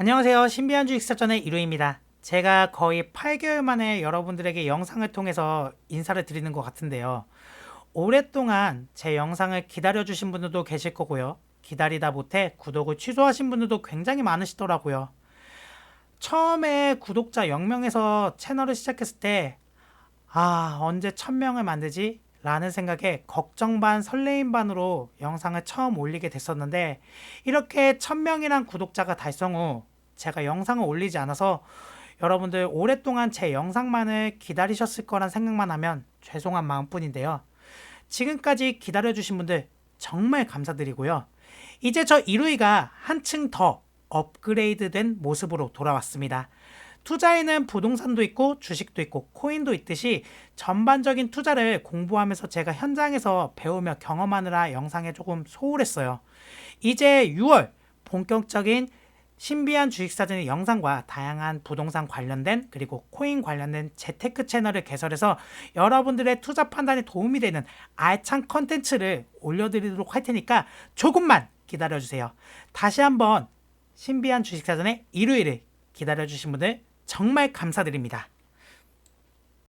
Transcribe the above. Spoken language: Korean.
안녕하세요. 신비한 주식 사전의 이루입니다. 제가 거의 8개월 만에 여러분들에게 영상을 통해서 인사를 드리는 것 같은데요. 오랫동안 제 영상을 기다려주신 분들도 계실 거고요. 기다리다 못해 구독을 취소하신 분들도 굉장히 많으시더라고요. 처음에 구독자 0명에서 채널을 시작했을 때, 아, 언제 1000명을 만들지? 라는 생각에 걱정 반 설레임 반으로 영상을 처음 올리게 됐었는데, 이렇게 1000명이란 구독자가 달성 후 제가 영상을 올리지 않아서 여러분들 오랫동안 제 영상만을 기다리셨을 거란 생각만 하면 죄송한 마음뿐인데요. 지금까지 기다려주신 분들 정말 감사드리고요. 이제 저 이루이가 한층 더 업그레이드 된 모습으로 돌아왔습니다. 투자에는 부동산도 있고 주식도 있고 코인도 있듯이 전반적인 투자를 공부하면서 제가 현장에서 배우며 경험하느라 영상에 조금 소홀했어요. 이제 6월 본격적인 신비한 주식사전의 영상과 다양한 부동산 관련된 그리고 코인 관련된 재테크 채널을 개설해서 여러분들의 투자 판단에 도움이 되는 알찬 컨텐츠를 올려드리도록 할 테니까 조금만 기다려주세요. 다시 한번 신비한 주식사전의 일요일을 기다려주신 분들 정말 감사드립니다.